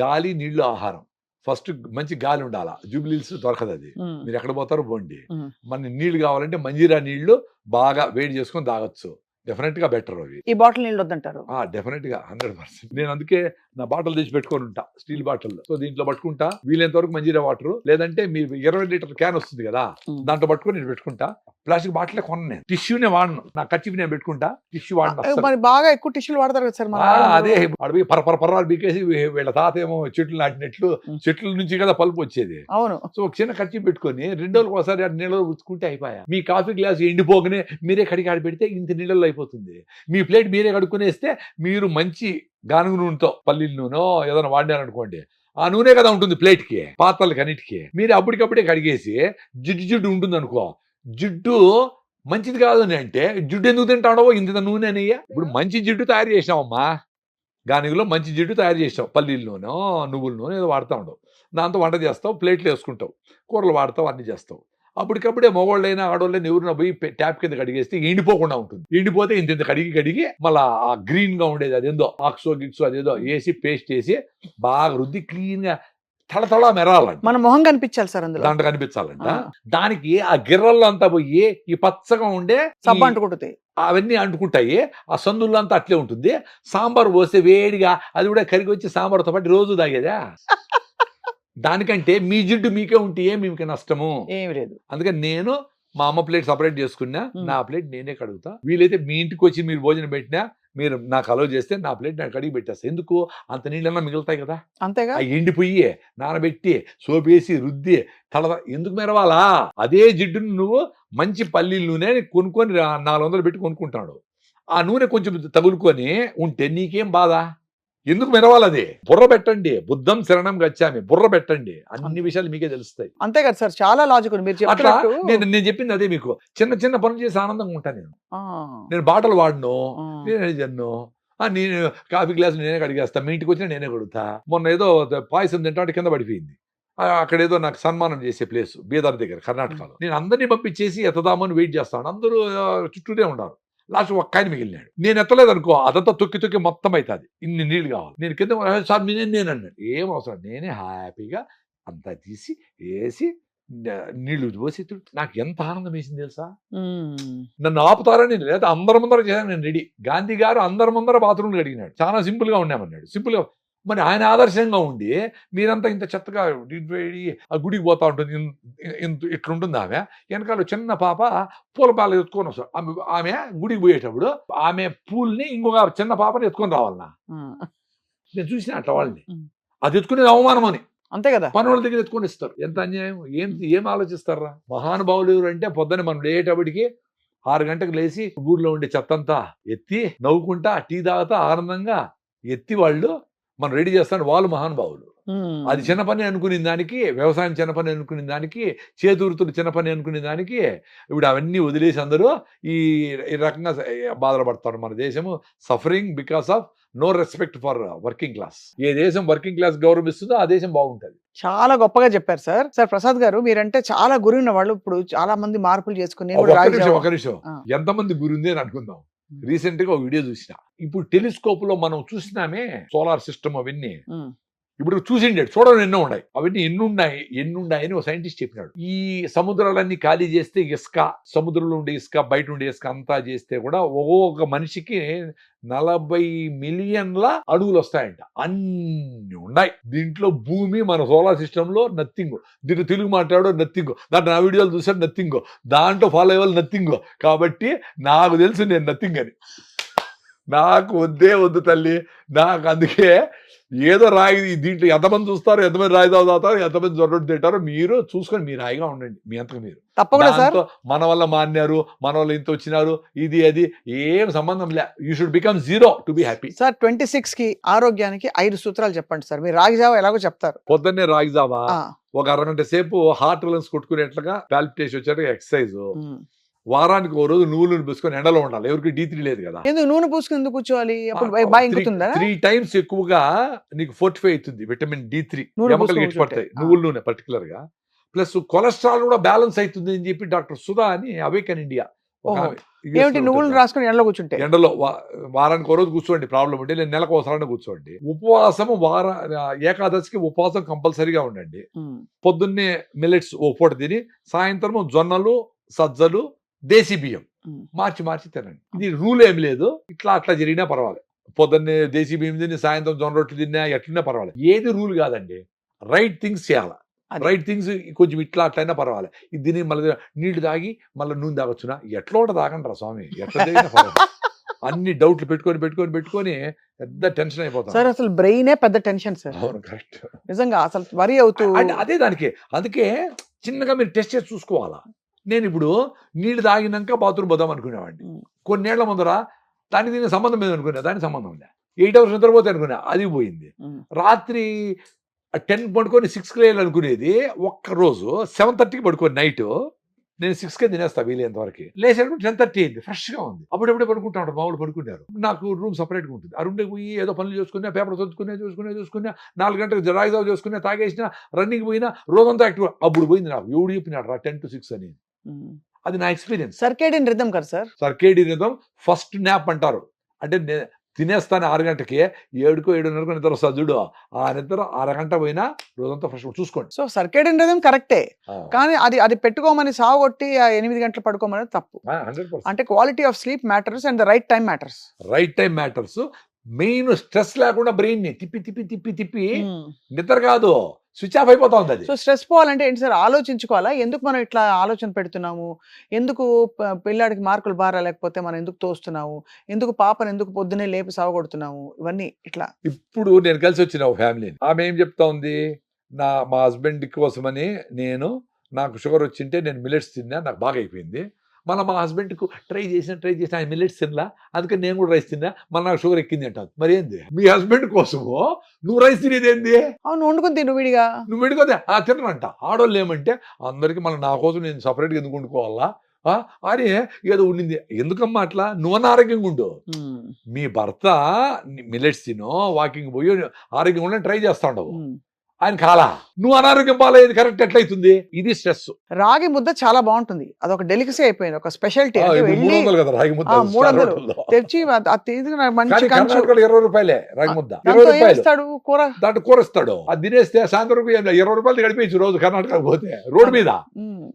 గాలి నీళ్ళు ఆహారం. ఫస్ట్ మంచి గాలి ఉండాలా? జూబ్లీస్ దొరకదు అది. మీరు ఎక్కడ పోతారో పోండి. మన నీళ్ళు కావాలంటే మంజీరా నీళ్ళు బాగా వేడి చేసుకొని తాగొచ్చు. డెఫినెట్గా బెటర్ అవి. ఈ బాటిల్ నీళ్ళు వద్దంటారు. ఆ డెఫినెట్గా హండ్రెడ్ పర్సెంట్ నేను అందుకే నా బాటిల్ తెచ్చి పెట్టుకొని ఉంటా స్టీల్ బాటిల్. సో దీంట్లో పట్టుకుంటా వీలైనంత వరకు మంజీరా వాటర్. లేదంటే మీ ఇరవై లీటర్ క్యాన్ వస్తుంది కదా. దాంట్లో పట్టుకొని నేను పెట్టుకుంటా. ప్లాస్టిక్ బాటిల్ కొన్నాను నేను. టిష్యూనే వాడను. నా కచ్చివి నేను పెట్టుకుంటా టిష్యూ వాడను. మరి బాగా ఎక్కువ టిష్యూలు వాడతారు కదా సార్. అదే అడవి పర పర పర్రాలు బీకేసి వీళ్ళ తాత ఏమో చెట్లు నాటినట్లు. చెట్ల నుంచి కదా పలుపు వచ్చేది. అవును. సో చిన్న ఖర్చు పెట్టుకొని రెండు రోజులకు ఒకసారి ఆ నీళ్ళలో ఉచ్చుకుంటే అయిపోయా. మీ కాఫీ గ్లాస్ ఎండిపోగానే మీరే కడిగి ఆడి పెడితే ఇంత నీళ్ళలో అయిపోతుంది. మీ ప్లేట్ మీరే కడుక్కునేస్తే మీరు మంచి గానుగు నూనెతో పల్లీల నూనె ఏదైనా వాడినారనుకోండి ఆ నూనె కదా ఉంటుంది ప్లేట్కి పాత్రలకి అన్నిటికీ మీరు అప్పటికప్పుడే కడిగేసి జిడ్డు జిడ్డు ఉంటుంది అనుకో జిడ్డు మంచిది కాదని అంటే జిడ్డు ఎందుకు తింటాడో ఇంత నూనె అనయ్యా ఇప్పుడు మంచి జిడ్డు తయారు చేసినావమ్మా. గానుగులో మంచి జిడ్డు తయారు చేసావు పల్లీల నూనె నువ్వుల నూనె ఏదో వాడుతూ ఉండవు. దాంతో వంట చేస్తావు ప్లేట్లు వేసుకుంటావు. కూరలు వాడతావు అన్ని చేస్తావు. అప్పటికప్పుడే మగవాళ్ళైనా ఆడవాళ్ళైనా ఎవరిన పోయి ట్యాప్ కింద కడిగేస్తే ఎండిపోకుండా ఉంటుంది. ఎండిపోతే ఇంత ఇంత కడిగి కడిగి మళ్ళీ ఆ గ్రీన్గా ఉండేది అదేందో ఆక్సో గిక్సో అదేదో వేసి పేస్ట్ చేసి బాగా రుద్ది క్లీన్గా తళతళ మెరాలంట. మన మొహం కనిపించాలి సార్ అందులో. దాంట్లో కనిపించాలంట. దానికి ఆ గిర్రల్లో అంతా పోయి ఈ పచ్చగా ఉండే సబ్బు అంటుకుంటుంది. అవన్నీ అంటుకుంటాయి. ఆ సందుల్లో అంతా అట్లే ఉంటుంది. సాంబార్ పోస్తే వేడిగా అది కూడా కరిగి వచ్చి సాంబార్తో పాటు రోజు తాగేదా? దానికంటే మీ జిడ్డు మీకే ఉంటే ఏ మీకు నష్టము? ఏమి లేదు. అందుకని నేను మా అమ్మ ప్లేట్ సపరేట్ చేసుకున్నా. నా ప్లేట్ నేనే కడుగుతా. వీలైతే మీ ఇంటికి వచ్చి మీరు భోజనం పెట్టినా మీరు నాకు అలవ్ చేస్తే నా ప్లేట్ నేను కడిగి పెట్టేస్తా. ఎందుకు? అంత నీళ్ళన్నా మిగులుతాయి కదా. అంతేగా? ఎండిపోయి నానబెట్టి సోపేసి రుద్ది తల ఎందుకు మెరవాలా? అదే జిడ్డును నువ్వు మంచి పల్లీల నూనె కొనుక్కొని నాలుగు వందలు పెట్టి కొనుక్కుంటాడు ఆ నూనె కొంచెం తగులుకొని ఉంటే నీకేం బాధ? ఎందుకు మెరవాలి అది బుర్ర పెట్టండి. బుద్ధం శరణం గచ్చామి. బుర్ర పెట్టండి. అన్ని విషయాలు మీకే తెలుస్తాయి. అంతే కదా సార్. చాలా లాజిక్ మీరు అట్లా నేను నేను చెప్పింది అదే మీకు. చిన్న చిన్న పనులు చేసి ఆనందంగా ఉంటాను నేను. నేను బాటలు వాడను. నేనే జన్ను. నేను కాఫీ గ్లాస్ నేనే కడిగేస్తా. మీ ఇంటికి వచ్చినా నేనే కడుగుతా. మొన్న ఏదో పాయసం తింటా కింద పడిపోయింది. అక్కడ ఏదో నాకు సన్మానం చేసే ప్లేస్ బీదర్ దగ్గర కర్ణాటకలో. నేను అందరినీ పంపించేసి ఎత్తదామని వెయిట్ చేస్తాను. అందరూ చుట్టూనే ఉన్నారు. లాస్ట్ ఒక్క ఆయన మిగిలినాడు. నేను ఎత్తలేదు అనుకో అదంతా తొక్కి తొక్కి మొత్తం అవుతుంది ఇన్ని నీళ్ళు కావాలి. నేను కింద "ఆ, సార్ నేను నేను అన్నాడు. ఏం అవసరం నేనే హ్యాపీగా అంతా తీసి వేసి నీళ్ళు పోసి నాకు ఎంత ఆనందం వేసింది తెలుసా. నన్ను ఆపుతారని లేదా అందరి ముందర చేశాను నేను రెడీ. గాంధీ గారు అందరి ముందర బాత్రూమ్లు అడిగినాడు చాలా సింపుల్గా ఉన్నామన్నాడు. సింపుల్గా మరి ఆయన ఆదర్శంగా ఉండి మీరంతా ఇంత చెత్తగా ఆ గుడికి పోతా ఉంటుంది. ఇంత ఇట్లుంటుంది ఆమె. వెనకాల చిన్న పాప పూల పాలు ఎత్తుకొని వస్తాడు ఆమె ఆమె గుడికి పోయేటప్పుడు ఆమె పూల్ని ఇంకొక చిన్న పాపని ఎత్తుకొని రావాలన్నా. నేను చూసిన అట్లా వాళ్ళని. అది ఎత్తుకునేది అవమానం అని. అంతే కదా. పని వాళ్ళ దగ్గర ఎత్తుకొని ఇస్తారు. ఎంత అన్యాయం? ఏం ఏం ఆలోచిస్తారా? మహానుభావులు ఎవరు అంటే పొద్దున మనం లేటప్పటికి ఆరు గంటలకు లేచి ఊర్లో ఉండే చెత్తంతా ఎత్తి నవ్వుకుంటా టీ తాగుతా ఆనందంగా ఎత్తి వాళ్ళు మనం రెడీ చేస్తాడు వాళ్ళు మహానుభావులు. అది చిన్న పని అనుకునే దానికి వ్యవసాయం చిన్న పని అనుకునే దానికి చేతువృత్తులు చిన్న పని అనుకునే దానికి ఇప్పుడు అవన్నీ వదిలేసి అందరూ ఈ ఈ రకంగా బాధలు పడతారు మన దేశము. Suffering because of no respect for working class ఏ దేశం వర్కింగ్ క్లాస్ గౌరవిస్తుందో ఆ దేశం బాగుంటుంది. చాలా గొప్పగా చెప్పారు సార్. సార్ ప్రసాద్ గారు మీరంటే చాలా గురిన వాళ్ళు ఇప్పుడు చాలా మంది మార్పులు చేసుకుని. ఎంతమంది గురుంది అని అనుకుందాం. రీసెంట్గా ఒక వీడియో చూసిన. ఇప్పుడు టెలిస్కోప్లో మనం చూసినామే సోలార్ సిస్టమ్ అవన్నీ. ఇప్పుడు చూసిండాడు చూడడం ఎన్నో ఉన్నాయి. అవన్నీ ఎన్ని ఉన్నాయి ఎన్ని ఉన్నాయని ఒక సైంటిస్ట్ చెప్పినాడు. ఈ సముద్రాలన్నీ ఖాళీ చేస్తే ఇసుక సముద్రంలో ఉండే ఇసుక బయట ఉండే ఇసుక అంతా చేస్తే కూడా ఒక్కొక్క మనిషికి నలభై మిలియన్ల అడుగులు వస్తాయంట. అన్ని ఉన్నాయి. దీంట్లో భూమి మన సోలార్ సిస్టంలో నథింగ్ దీంట్లో తెలుగు మాట్లాడో నథింగ్ దాంట్లో నా వీడియోలు చూసాడు నథింగ్ దాంట్లో ఫాలో అయ్యే వాళ్ళు నథింగ్ కాబట్టి నాకు తెలుసు నేను నథింగ్ అని. నాకు వద్దే వద్దు తల్లి. నాకు అందుకే ఏదో రాయి దీంట్లో ఎంతమంది చూస్తారు ఎంతమంది రాయి తాగుతారు ఎంతమంది జొర్రొట్టు తింటారో మీరు చూసుకొని మీరు హాయిగా ఉండండి మీ అంతకు మీరు. తప్పకుండా సార్. మన వల్ల మాన్నారు మన వల్ల ఇంత వచ్చినారు ఇది అది ఏం సంబంధం లే you should become zero to be happy sir twenty సిక్స్కి ఆరోగ్యానికి ఐదు సూత్రాలు చెప్పండి సార్ మీరు రాగి జావా ఎలాగో చెప్తారు? పొద్దున్నే రాగిజావా ఆ, ఒక అరగంట సేపు హార్ట్ రిలన్స్ కొట్టుకునేట్లుగా పాల్పిటేషన్ వచ్చాక ఎక్సర్సైజ్. వారానికి ఓ రోజు నువ్వులు పూసుకొని ఎండలో ఉండాలి. ఎవరికి డీ త్రీ లేదు కదా. ఎందుకు? నూనె పూసుకుని ఎందుకు కూర్చోవాలి? అప్పుడు త్రీ టైమ్స్ ఎక్కువగా నీకు ఫోర్టిఫై అవుతుంది విటమిన్ డి త్రీ నూనె ఎముకలు పూసుకొని గట్టి పడతాయి. నువ్వుల నూనె పర్టికులర్గా. ప్లస్ కొలెస్ట్రాల్ కూడా బ్యాలెన్స్ అవుతుంది అని చెప్పి డాక్టర్ సుధా అని అవేకన్ ఇండియా ఏమిటి? నువ్వులు. రాసుకుని ఎండలో కూర్చుంటే. ఎండలో వారానికి ఒక రోజు కూర్చోండి ప్రాబ్లం ఉంటే నేను నెలకు ఒకసారి కూర్చోండి. ఉపవాసం వార ఏకాదశికి ఉపవాసం కంపల్సరీగా ఉండండి. పొద్దున్నే మిల్లెట్స్ ఓ పూట తిని సాయంత్రం జొన్నలు సజ్జలు దేశీ బియ్యం. మార్చి మార్చి తినండి. ఇది రూల్ ఏం లేదు. ఇట్లా అట్లా జరిగినా పర్వాలేదు. పొద్దున్నే దేశీ బియ్యం తిని సాయంత్రం జొన్న రొట్టెలు తిన్నా ఎట్లన్నా పర్వాలేదు. ఏది రూల్ కాదండి. రైట్ థింగ్స్ చేయాలి. రైట్ థింగ్స్ కొంచెం ఇట్లా అట్లయినా పర్వాలేదు. ఇది తిని మళ్ళీ నీళ్ళు తాగి మళ్ళీ నూనె తాగొచ్చునా? ఎట్లా ఒకటి తాగండి రా స్వామి. ఎట్లా తాగినా పర్వాలేదు. అన్ని డౌట్లు పెట్టుకొని పెట్టుకొని పెట్టుకొని పెద్ద టెన్షన్ అయిపోతాం. సార్ అసలు బ్రెయినే పెద్ద టెన్షన్ సార్. అవును కరెక్ట్. నిజంగా అసలు వరి అవుతూ అంటే అదే దానికి. అందుకే చిన్నగా మీరు టెస్ట్ చేసి చూసుకోవాలా. నేను ఇప్పుడు నీళ్ళు తాగినాక బాత్రూమ్ పోదాం అనుకునేవాడిని. కొన్నేళ్ళ ముందర దానికి దీనికి సంబంధం లేదు అనుకున్నా దానికి సంబంధం ఉందా ఎయిట్ అవర్స్ నిద్రపోతే అనుకున్నా అది పోయింది. రాత్రి టెన్ పడుకొని సిక్స్కి లేయాలి అనుకునేది ఒక్క రోజు సెవెన్ థర్టీకి పడుకొని నైట్ నేను సిక్స్కే తినేస్తా వీలైనంత వరకు. లేచేటప్పుడు టెన్ థర్టీ అయింది ఫ్రెష్గా ఉంది. అప్పుడప్పుడే పడుకుంటా ఉంటారు మామూలు పడుకున్నారు నాకు రూమ్ సపరేట్గా ఉంటుంది. ఆ రూమ్లోకి పోయి ఏదో పనులు చేసుకున్నా పేపర్ చదువుకునే చూసుకునే చూసుకున్నా నాలుగు గంటలకు జరాయిజావ్ చేసుకున్నా తాగేసిన రన్నింగ్ పోయినా రోజంతా యాక్టివ్ అప్పుడు పోయింది నాకు. ఎవడు చెప్పినాడు రా టెన్ టు సిక్స్ అని. అది నా ఎక్స్పీరియన్స్. సర్కేడియన్ రిథం కదా sir? Circadian rhythm first nap అంటారు. అంటే తినేస్తాను ఆరు గంటకి ఏడుకో ఏడున్నరకు నిద్ర వస్తుంది చూడు. ఆ నిద్ర అరగంట పోయినా రోజంతా ఫ్రెష్ చూసుకోండి. సో సర్కేడియన్ రిథం కరెక్టే. కానీ అది అది పెట్టుకోమని సాగొట్టి ఎనిమిది గంటలు పడుకోమని తప్పు. ఆ, 100%. అంటే quality of sleep matters and the right time matters. Right time matters. Main stress లేకుండా బ్రెయిన్ని తిప్పి తిప్పి తిప్పి తిప్పి నిద్ర కాదు. స్విచ్ ఆఫ్ అయిపోతా ఉంది సో స్ట్రెస్ పోవాలంటే ఏంటి సార్? ఆలోచించుకోవాలా? ఎందుకు మనం ఇట్లా ఆలోచన పెడుతున్నాము? ఎందుకు పిల్లాడికి మార్కులు బారా లేకపోతే మనం ఎందుకు తోస్తున్నాము? ఎందుకు పాపను ఎందుకు పొద్దునే లేపి సాగొడుతున్నాము ఇవన్నీ ఇట్లా. ఇప్పుడు నేను కలిసి వచ్చిన ఒక ఫ్యామిలీని. ఆమె ఏం చెప్తా ఉంది? నా మా హస్బెండ్ కోసమని నేను నాకు షుగర్ వచ్చింటే నేను మిల్లెట్స్ తిన్నా నాకు బాగా అయిపోయింది. మళ్ళీ మా హస్బెండ్కు ట్రై చేసిన ట్రై చేసిన ఆయన మిల్లెట్స్ తినలా అందుకని నేను కూడా రైస్ తిన్నా మళ్ళీ నాకు షుగర్ ఎక్కింది అంటాను మరి ఏంది? మీ హస్బెండ్ కోసము? నువ్వు రైస్ తినేది ఏంది? అవును వండుకుని తిను విడిగా. నువ్వు ఆ తినరంట. ఆడవాళ్ళు ఏమంటే అందరికీ మళ్ళీ నా కోసం నేను సపరేట్గా ఎందుకు వండుకోవాలా? అని ఏదో ఉండింది ఎందుకమ్మా అట్లా? నువ్వన్న ఆరోగ్యంగా ఉండు. మీ భర్త మిల్లెట్స్ తినో వాకింగ్ పోయి ఆరోగ్యంగా ఉండని ట్రై చేస్తా ఉండవు. ఆయన కాలా? నువ్వు అనారోగ్యం పాలయ్యేది కరెక్ట్ ఎట్లయితుంది? ఇది స్ట్రెస్ రాగి ముద్ద చాలా బాగుంటుంది. అదొక డెలికసీ అయిపోయింది. ఒక స్పెషాలిటీ. తెచ్చి అది- అది ఇరవై రూపాయలే రాగి ముద్ద. ఇస్తాడు కూర? దాంట్లో కూర ఇస్తాడు. అది తినేస్తే సాయంత్రం. ఇరవై రూపాయలు గడిపేయచ్చు రోజు కర్ణాటక పోతే. రోడ్డు మీద.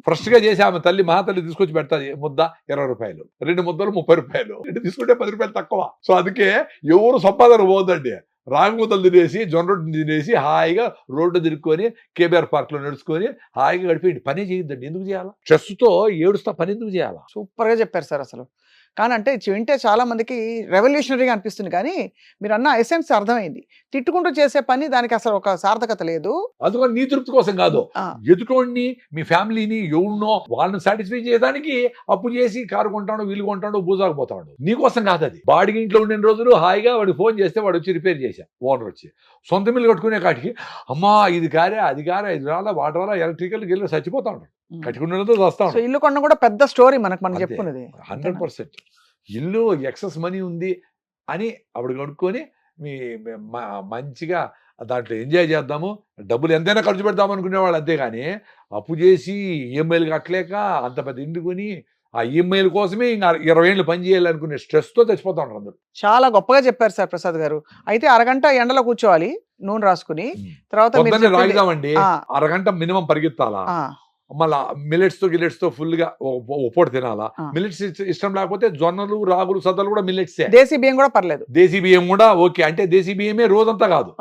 ఫ్రెష్గా చేసి ఆమె తల్లి మా తల్లి తీసుకొచ్చి పెడతాది ముద్ద ఇరవై రూపాయలు. రెండు ముద్దలు ముప్పై రూపాయలు. రెండు తీసుకుంటే పది రూపాయలు తక్కువ. సో అందుకే ఎవరు సంపాదన పోదండి రాగి ముద్దలు తినేసి జొన్న రొట్టెలు తినేసి హాయిగా రోడ్డు తిరుక్కొని కేబీఆర్ పార్క్లో నడుచుకొని హాయిగా గడిపేయండి పని చేయొద్దండి. ఎందుకు చేయాలా? స్ట్రెస్తో ఏడుస్తా పని ఎందుకు చేయాలా? సూపర్గా చెప్పారు సార్ అసలు. కానీ అంటే వింటే చాలా మందికి రెవల్యూషనరీగా అనిపిస్తుంది. కానీ మీరు అన్న ఎసెన్స్ అర్థమైంది. తిట్టుకుంటూ చేసే పని దానికి అసలు ఒక సార్థకత లేదు. అందుకని నీ తృప్తి కోసం కాదు. ఎదుటోడిని మీ ఫ్యామిలీని ఎవరినో వాళ్ళని సాటిస్ఫై చేయడానికి అప్పు చేసి కారు కొంటాడు వీలు కొంటాడు బూజాకపోతాడు నీకోసం కాదు అది. బాడికి ఇంట్లో ఉండిన రోజులు హాయిగా వాడికి ఫోన్ చేస్తే వాడు వచ్చి రిపేర్ చేశా ఓనర్ వచ్చి. సొంత మిల్లు కట్టుకునే కాటికి అమ్మా ఇది కారే అది కారే ఇది రాలా వాటర్ రాలా ఎలక్ట్రికల్ గిల్లు చచ్చిపోతా ఉంటాడు. కట్టుకున్నదో వస్తా సో ఇల్లు కొన్న కూడా పెద్ద స్టోరీ మనకు మనం. చెప్పుకున్నది. Hundred percent. ఇల్లు ఎక్సెస్ మనీ ఉంది అని అప్పుడు కనుక్కొని మీ మంచిగా దాంట్లో ఎంజాయ్ చేద్దాము. డబ్బులు ఎంతైనా ఖర్చు పెడదాం అనుకునేవాళ్ళు అంతేగాని అప్పు చేసి ఈఎంఐలు కట్టలేక అంత పెద్ద ఇంటి కొని ఆ ఈఎంఐల కోసమే ఇంకా ఇరవై ఏళ్ళు పని చేయాలనుకునే స్ట్రెస్తో చచ్చిపోతా ఉంటారు అందరూ. చాలా గొప్పగా చెప్పారు సార్ ప్రసాద్ గారు. అయితే అరగంట ఎండలో కూర్చోవాలి నూనె రాసుకుని తర్వాత రాగిదామండి. అరగంట మినిమం పరిగెత్తాలా? మళ్ళా మిల్లెట్స్తో గిల్లెట్స్తో ఫుల్గా ఒప్పోటి తినాలా? ఆ. మిల్లెట్స్ ఇష్టం లేకపోతే జొన్నలు రాగులు సద్దలు కూడా మిల్లెట్సే దేశీ బియ్యం కూడా పర్లేదు. దేశీ బియ్యం కూడా ఓకే. అంటే దేశీ బియ్యమే రోజంతా కాదు.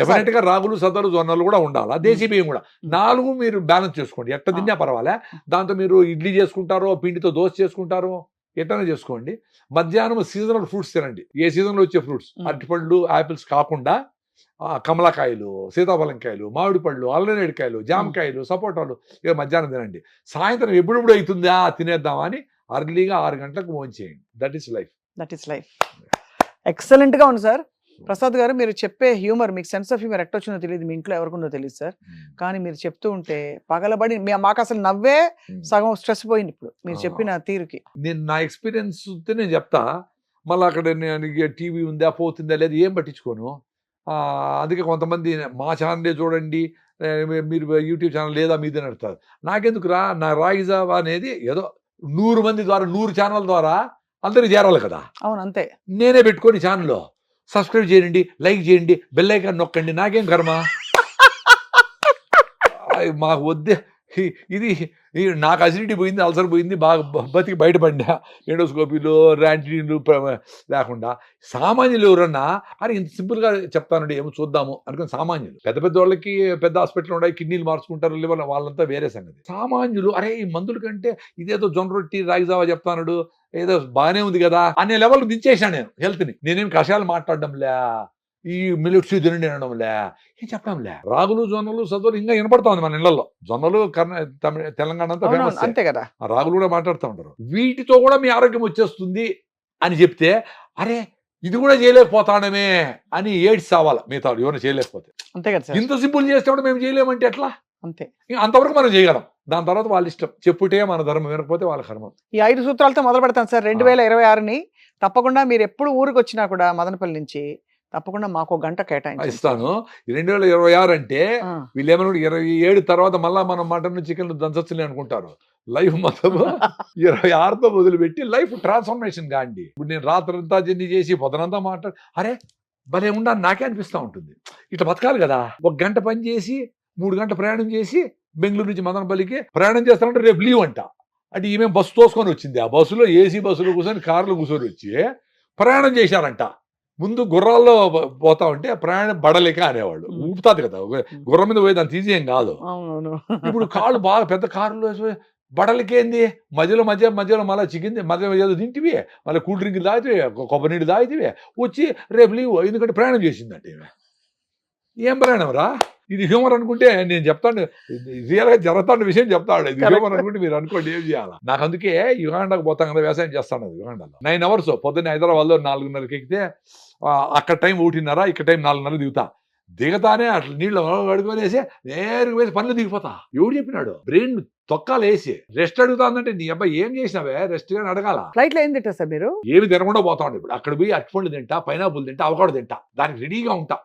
డెఫినెట్గా రాగులు సద్దలు జొన్నలు కూడా ఉండాలా? దేశీ బియ్యం కూడా. నాలుగు మీరు బ్యాలెన్స్ చేసుకోండి. ఎట్ట. తిన్నా పర్వాలే. దాంతో మీరు ఇడ్లీ చేసుకుంటారో పిండితో దోశ చేసుకుంటారో ఎట్లనే చేసుకోండి. మధ్యాహ్నం సీజనల్ ఫ్రూట్స్ తినండి. ఏ సీజన్లో వచ్చే ఫ్రూట్స్ మ్. అరటిపళ్ళు యాపిల్స్ కాకుండా కమలకాయలు సీతాఫలంకాయలు మామిడి పళ్ళు అల్లనేడికాయలు జామకాయలు సపోటాలు ఇక మధ్యాహ్నం తినండి. సాయంత్రం ఎప్పుడెప్పుడు అవుతుందా తినేద్దామా అని అర్లీగా ఆరు గంటలకు ఫోన్ చేయండి. That is life that is life ఎక్సలెంట్గా ఉంది సార్. ప్రసాద్ గారు మీరు చెప్పే హ్యూమర్ మీకు సెన్స్ ఆఫ్ హ్యూమర్ ఎట్టొచ్చిందో తెలియదు మీ ఇంట్లో ఎవరికుందో తెలియదు సార్. కానీ మీరు చెప్తూ ఉంటే పగలబడి మాకు అసలు నవ్వే సగం స్ట్రెస్ పోయింది ఇప్పుడు. మీరు. చెప్పిన తీరుకి. నేను నా ఎక్స్పీరియన్స్ నేను చెప్తా. మళ్ళీ అక్కడ నేను టీవీ ఉందా పోతుందా లేదా ఏం పట్టించుకోను? అందుకే కొంతమంది మా ఛానలే చూడండి మీరు యూట్యూబ్ ఛానల్ లేదా మీదే నడుస్తారు. నాకెందుకు రా నా రాయిజావా అనేది ఏదో నూరు మంది ద్వారా నూరు ఛానల్ ద్వారా అందరికి చేరాలి కదా. అవును అంతే. నేనే పెట్టుకొని ఛానల్లో సబ్స్క్రైబ్ చేయండి లైక్ చేయండి బెల్ ఐకాన్ నొక్కండి నాకేం కర్మ? మాకు వద్దే ఇది నాకు అసిడిటీ పోయింది అల్సర్ పోయింది బాగా బతికి బయటపడినా. ఎండోస్కోపీలు ర్యాంటీన్లు లేకుండా. సామాన్యులు ఎవరన్నా అరే ఇంత సింపుల్గా చెప్తానండి ఏమో చూద్దాము అనుకుని సామాన్యులు. పెద్ద పెద్ద వాళ్ళకి పెద్ద హాస్పిటల్ ఉన్నాయి కిడ్నీలు మార్చుకుంటారు లివర్ వాళ్ళంతా వేరే సంగతి. సామాన్యులు అరే ఈ మందుల కంటే ఇదేదో జొన్న రొట్టి రాగిజావా చెప్తానడు ఏదో బాగానే ఉంది కదా అనే లెవెల్ దించేసాను నేను హెల్త్ని. నేనేం కషాయాలు మాట్లాడడంలే. ఈ మిలిట్స్ తినండి అనడంలే. ఏం చెప్పడంలే? రాగులు జొన్నలు సజ్జలు ఇంకా వినపడతా ఉంది మన ఇళ్ళలో. జొన్నలు కర్ణ తెలంగాణ అంతా ఫేమస్ అంతే కదా. రాగులు కూడా మాట్లాడుతూ ఉంటారు. వీటితో కూడా మీ ఆరోగ్యం వచ్చేస్తుంది అని చెప్తే అరే ఇది కూడా చేయలేకపోతాడమే అని ఏడ్స్ సావాలి మిగతా ఎవరైనా చేయలేకపోతే. అంతే కదా ఇంత సింపుల్ చేస్తే కూడా మేము చేయలేమంటే ఎట్లా? అంతే. అంతవరకు మనం చేయగలం. దాని తర్వాత వాళ్ళ ఇష్టం. చెప్పుటే మన ధర్మం వినకపోతే వాళ్ళ కర్మం. ఈ ఐదు సూత్రాలతో మొదలు పెడతాను సార్. రెండు వేల ఇరవై ఆరుని తప్పకుండా మీరు ఎప్పుడు ఊరికి వచ్చినా కూడా మదనపల్లి నుంచి తప్పకుండా మాకు ఒక గంట కేటాయించండి. ఇస్తాను. రెండు వేల ఇరవై ఆరు అంటే వీళ్ళు ఏమన్నా ఇరవై ఏడు తర్వాత మళ్ళా మనం మటన్ చికెన్ దంచొచ్చులే అనుకుంటారు. లైఫ్ మొత్తం ఇరవై ఆరుతో మొదలుపెట్టి లైఫ్ ట్రాన్స్ఫర్మేషన్ కాండి. ఇప్పుడు నేను రాత్రంతా జర్నీ చేసి పొదనంతా మాట్లాడు అరే భలే ఉండా నాకే అనిపిస్తూ ఉంటుంది. ఇట్లా బతకాలి కదా. ఒక గంట పని చేసి మూడు గంట ప్రయాణం చేసి బెంగళూరు నుంచి మదనపల్లికి ప్రయాణం చేస్తానంటే రేపు లీవ్ అంట. అంటే ఈమె బస్సు తోసుకొని వచ్చింది. ఆ బస్సులో ఏసీ బస్సులో కూర్చొని కార్లో కూర్చొని వచ్చి ప్రయాణం చేశారంట. ముందు గుర్రాల్లో పోతా ఉంటే ప్రయాణం బడలేక అనేవాళ్ళు. ఊపుతాది కదా. గుర్రం మీద పోయేది అంత ఈజీ ఏం కాదు. ఇప్పుడు కాళ్ళు బాగా పెద్ద కారులో బడలకేంది? మధ్యలో మధ్య మధ్యలో మళ్ళీ చికెన్ మధ్య మధ్యలో తింటివి. మళ్ళీ కూల్ డ్రింక్ తాగితే కొబ్బరి నీళ్ళు తాగితే వచ్చి రేపు లీవ్. ఎందుకంటే ప్రయాణం చేసిందంటే. ఏం ప్రయాణం రా? ఇది హ్యూమర్ అనుకుంటే నేను చెప్తాను. రియల్గా జరుగుతున్న విషయం చెప్తాడు ఇది. హ్యూమర్ అనుకుంటే మీరు అనుకోండి ఏం చేయాలి? నాకు అందుకే యుగాండాకు పోతాం కదా వ్యవసాయం చేస్తాను యుగాండాలో. నైన్ అవర్స్ పొద్దున్న హైదరాబాద్లో నాలుగున్నరకి ఎక్కితే అక్కడ టైం ఒకటిన్నర ఇక్కడ టైం నాలుగున్నర దిగుతా. దిగతానే అట్లా నీళ్ళు కడుకొనేసి నేరుగా వేసి పనులు దిగిపోతా. ఎవడు చెప్పినాడు? బ్రెయిన్ తొక్కాలు వేసి రెస్ట్ అడుగుతాందంటే నీ అబ్బాయి ఏం చేసినావే? రెస్ట్ గాని అడగాల? ఫ్లైట్లో ఏం తింటారు సార్ మీరు? ఏమి తినకుండా పోతా ఉండే ఇప్పుడు. అక్కడ పోయి అరటిపండు తింటా పైనాపుల్ తింటా అవకాడో తింటా. దానికి రెడీగా ఉంటా.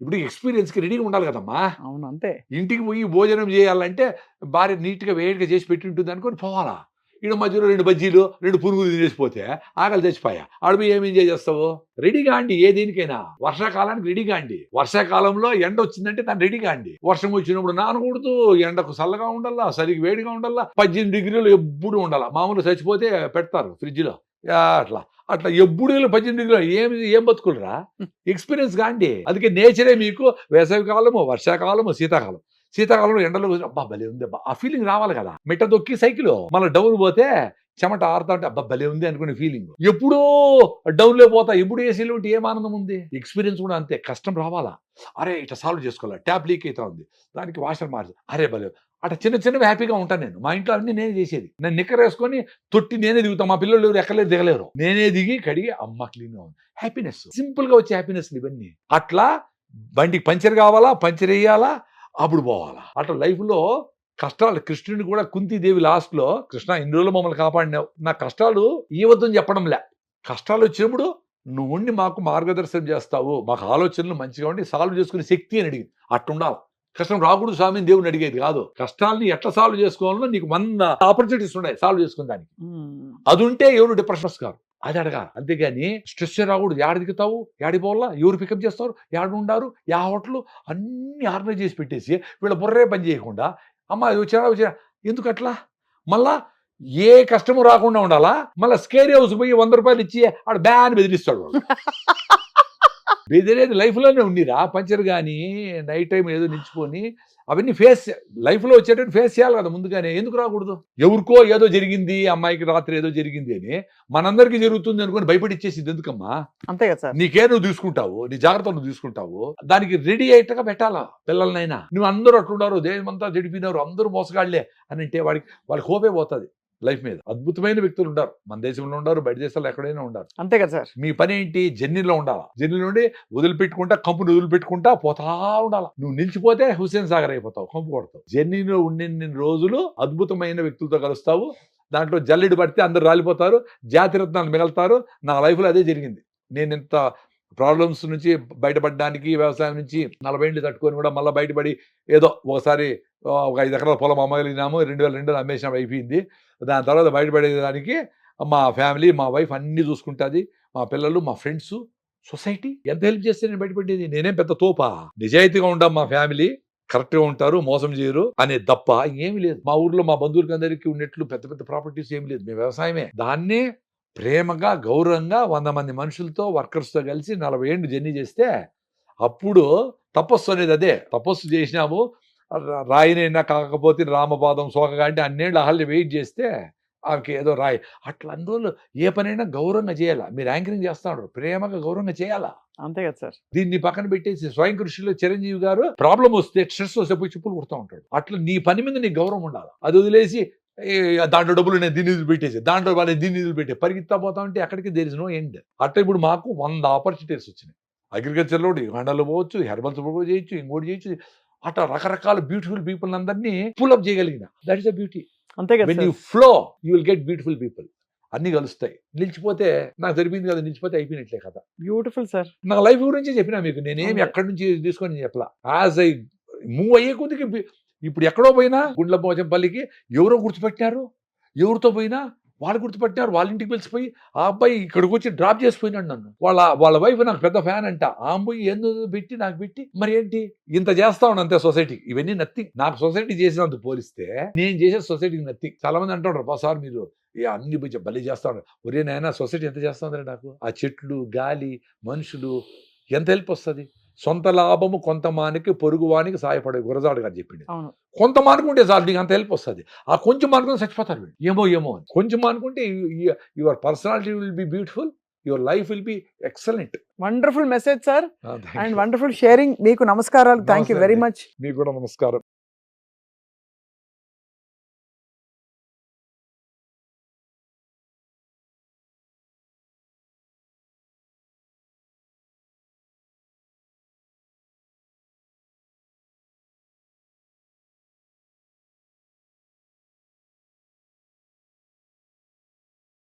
ఇప్పుడు ఎక్స్పీరియన్స్కి రెడీగా ఉండాలి కదమ్మా. అవును అంతే. ఇంటికి పోయి భోజనం చేయాలంటే భార్య నీట్గా వేడిగా చేసి పెట్టి ఉంటుంది అనుకొని పోవాలా? ఈడ మధ్యలో రెండు బజ్జీలు రెండు పురుగులు తినేసిపోతే ఆకలి తెచ్చిపోయా. ఆడ ఏమేం ఏం ఎంజాయ్ చేస్తావు? రెడీగా అండి ఏ దేనికైనా. వర్షాకాలానికి రెడీగా అండి వర్షాకాలంలో ఎండ వచ్చిందంటే దాన్ని రెడీగా అండి వర్షం వచ్చినప్పుడు నానకూడదు ఎండకు చల్లగా ఉండాలా సరిగ్గా వేడిగా ఉండాలా పద్దెనిమిది డిగ్రీలు ఎప్పుడు ఉండాలా. మామూలు చచ్చిపోతే పెడతారు ఫ్రిడ్జ్లో. అట్లా. అట్లా ఎప్పుడు పద్దెనిమిది డిగ్రీలు ఏమి ఏం బతుకులరా? ఎక్స్పీరియన్స్ కాండి అందుకే నేచరే మీకు వేసవికాలము వర్షాకాలము శీతాకాలం. శీతాకాలంలో ఎండలో అబ్బా భలే ఉంది అబ్బా. ఆ ఫీలింగ్ రావాలి కదా. మెట్ట దొక్కి సైకిల్ మళ్ళీ డౌన్ పోతే చెమట ఆరుతా అంటే అబ్బా భలే ఉంది అనుకునే ఫీలింగ్ ఎప్పుడో డౌన్లో పోతా ఎప్పుడు ఏసీలో ఉంటే ఏం ఆనందం ఉంది? ఎక్స్పీరియన్స్ కూడా అంతే కష్టం రావాలా? అరే ఇట్లా సాల్వ్ చేసుకోవాలి? ట్యాప్ లీక్ అవుతా ఉంది. దానికి వాషర్ మార్చి. అరే భలే. అట్లా చిన్న చిన్నవి హ్యాపీగా ఉంటాను నేను. మా ఇంట్లో అన్ని నేనే చేసేది. నేను నిక్కర వేసుకొని తొట్టి నేనే దిగుతాను మా పిల్లలు ఎవరు ఎక్కలేదు దిగలేరు. నేనే దిగి కడిగి అమ్మ క్లీన్గా ఉంది. హ్యాపీనెస్ సింపుల్గా వచ్చే హ్యాపీనెస్ ఇవన్నీ. అట్లా బండికి పంచర్ కావాలా? పంచర్ వేయాలా? అప్పుడు పోవాలా? అట్లా లైఫ్లో కష్టాలు కృష్ణుని కూడా కుంతీదేవి లాస్ట్లో కృష్ణ ఇన్ని రోజులు మమ్మల్ని కాపాడినావు. నా కష్టాలు ఈ వద్దని చెప్పడం లే కష్టాలు వచ్చినప్పుడు నువ్వు ఉండి మాకు మార్గదర్శనం చేస్తావు. మాకు ఆలోచనలు మంచిగా ఉండి సాల్వ్ చేసుకునే శక్తి అని అడిగింది. అట్టుండాలి. కష్టం రాకూడదు స్వామిని దేవుని అడిగేది కాదు. కష్టాలని ఎట్లా సాల్వ్ చేసుకోవాలో నీకు వంద ఆపర్చునిటీస్ ఉన్నాయి సాల్వ్ చేసుకునే దానికి. అది ఉంటే ఎవరు డిప్రెషన్స్ కాదు అది అడగాలి. అంతేగాని స్ట్రెస్ రాకూడదు. యాడ దిగుతావు? యాడి పోవాలా? ఎవరు పికప్ చేస్తారు? యాడ ఉండారు? యా హోటల్ అన్ని ఆర్గనైజ్ చేసి పెట్టేసి వీళ్ళ బుర్రే పని చేయకుండా అమ్మ అది వచ్చినా వచ్చినా. ఎందుకు అట్లా? మళ్ళా ఏ కష్టము రాకుండా ఉండాలా? మళ్ళీ స్కేర్ హౌస్ పోయి వంద రూపాయలు ఇచ్చి ఆడ బ్యాన్ బెదిరిస్తాడు. బెదిరేది లైఫ్లోనే ఉండిరా. పంచర్ కానీ నైట్ టైం ఏదో నిలిచిపోని అవన్నీ ఫేస్ లైఫ్లో వచ్చేటట్టు ఫేస్ చేయాలి కదా ముందుగానే. ఎందుకు రాకూడదు? ఎవరికో ఏదో జరిగింది అమ్మాయికి రాత్రి ఏదో జరిగింది అని మనందరికీ జరుగుతుంది అనుకుని భయపడిచ్చేసింది ఎందుకమ్మా? అంతే కదా సార్. నీకే నువ్వు తీసుకుంటావు నీ జాగ్రత్త నువ్వు తీసుకుంటావు దానికి రెడీ అయ్యేట్టుగా పెట్టాలా పిల్లలనైనా? నువ్వు అందరూ అట్లున్నారు దేశమంతా జడిపినారు అందరూ మోసగాళ్ళే అని అంటే వాడికి వాళ్ళకి హోపే పోతుంది. లైఫ్ మీద. అద్భుతమైన వ్యక్తులు ఉంటారు మన దేశంలో ఉండారు బయట దేశాల్లో ఎక్కడైనా ఉండారు. అంతే కదా సార్. మీ పని ఏంటి? జర్నీలో ఉండాలా? జర్నీ నుండి వదిలిపెట్టుకుంటా కంపెనీ వదిలిపెట్టుకుంటా పోతా ఉండాలా? నువ్వు నిలిచిపోతే హుస్సేన్ సాగర్ అయిపోతావు కంపు కొడతావు. జర్నీలో ఉండిన రోజులు అద్భుతమైన వ్యక్తులతో కలుస్తావు. దాంట్లో జల్లెడు పడితే అందరు రాలిపోతారు జాతి రత్నాలు మిగలుతారు. నా లైఫ్లో అదే జరిగింది. నేను ఇంత ప్రాబ్లమ్స్ నుంచి బయటపడడానికి వ్యవసాయం నుంచి నలభై ఏళ్ళు తట్టుకొని కూడా మళ్ళీ బయటపడి ఏదో ఒకసారి ఒక ఐదు ఎకరాల పొలం అమ్మగలిగినాము రెండు వేల రెండులో అమ్మేసినాము అయిపోయింది. దాని తర్వాత బయటపడేదానికి మా ఫ్యామిలీ మా వైఫ్ అన్నీ చూసుకుంటుంది. మా పిల్లలు మా ఫ్రెండ్స్ సొసైటీ ఎంత హెల్ప్ చేస్తే నేను బయటపడేది? నేనేం పెద్ద తోపా? నిజాయితీగా ఉంటాం మా ఫ్యామిలీ కరెక్ట్గా ఉంటారు మోసం చేయరు అనే తప్ప ఇంకేమీ లేదు. మా ఊర్లో మా బంధువులకి అందరికీ ఉన్నట్లు పెద్ద పెద్ద ప్రాపర్టీస్ ఏమి లేదు. మేము వ్యవసాయమే. దాన్నే ప్రేమగా గౌరవంగా వంద మంది మనుషులతో వర్కర్స్తో కలిసి నలభై ఏళ్ళు జర్నీ చేస్తే అప్పుడు తపస్సు అనేది అదే. తపస్సు చేసినాము రాయినైనా కాకపోతే రామపాదం సోకగా అంటే అన్నేళ్ళు అహల్ని వెయిట్ చేస్తే ఆమెకి ఏదో రాయి. అట్లా అన్ని రోజులు ఏ పనైనా గౌరవంగా చేయాలా? మీరు యాంకరింగ్ చేస్తా ఉంటారు ప్రేమగా గౌరవంగా చేయాలా? అంతే కదా సార్. దీన్ని పక్కన పెట్టేసి స్వయం కృషిలో చిరంజీవి గారు ప్రాబ్లం వస్తే స్ట్రెస్ వస్తే పోయి చెప్పులు కుడతా ఉంటాడు. అట్లా నీ పని మీద నీకు గౌరవం ఉండాలి? అది వదిలేసి దాంట్లో డబ్బులు నేను దీన్ని నిధులు పెట్టేసి దాంట్లో వాళ్ళ దీన్ని నిధులు పెట్టే పరిగెత్తా పోతా ఉంటే అక్కడికి దేర్ ఇస్ నో ఎండ్ అట్లా ఇప్పుడు మాకు వంద ఆపర్చునిటీస్ వచ్చినాయి. అగ్రికల్చర్లో యుగాండాలో పోవచ్చు హెర్బల్స్ చేయొచ్చు ఇంకోటి చేయొచ్చు. అట్లా రకరకాల బ్యూటిఫుల్ పీపుల్ అందరినీ పుల్అప్ చేయగలిగిన. దట్ ఇస్ ద బ్యూటీ అంతే కదా when you flow you will get beautiful people అన్ని కలుస్తాయి. నిలిచిపోతే నాకు జరిపింది కదా నిలిచిపోతే అయిపోయినట్లే కదా. బ్యూటిఫుల్ సార్ నా లైఫ్ గురించి చెప్పినా మీకు నేనేమి. ఎక్కడి నుంచి తీసుకొని చెప్పలా. యాజ్ ఐ మూవ్ అయ్యే కొద్దికి ఇప్పుడు ఎక్కడో పోయినా గుండ్ల పోచంపల్లికి ఎవరో గుర్తుపెట్టారు? ఎవరితో పోయినా? వాళ్ళు గుర్తుపెట్టారు వాళ్ళ ఇంటికి పిలిచిపోయి ఆ అబ్బాయి ఇక్కడికి వచ్చి డ్రాప్ చేసిపోయినాడు నన్ను. వాళ్ళ వాళ్ళ వైఫ్ నాకు పెద్ద ఫ్యాన్ అంట. ఆ అమ్మాయి ఎందుకు పెట్టి నాకు పెట్టి? మరి ఏంటి? ఇంత చేస్తా ఉన్నాను అంతే సొసైటీకి ఇవన్నీ నథింగ్ నాకు సొసైటీ చేసినంత పోలిస్తే నేను చేసే సొసైటీకి నథింగ్ చాలా మంది అంటుంటారు సార్ మీరు అన్ని కొంచెం బలి చేస్తా ఉన్నారు. ఒరే నాయన సొసైటీ ఎంత చేస్తా నాకు? ఆ చెట్లు గాలి మనుషులు ఎంత హెల్ప్ వస్తుంది? సొంత లాభము కొంత మానికి పొరుగు వానికి సాయపడే గురజాడు గారు చెప్పింది కొంత మానుకుంటే చాలు నీకు అంత హెల్ప్ వస్తుంది. ఆ కొంచెం మానుకుంటే చచ్చిపోతారు ఏమో ఏమో అని. కొంచెం మానుకుంటే your personality will be beautiful your life will be excellent. Wonderful message sir. And wonderful sharing. మీకు నమస్కారాలు. Thank you very. మచ్. మీకు కూడా నమస్కారం.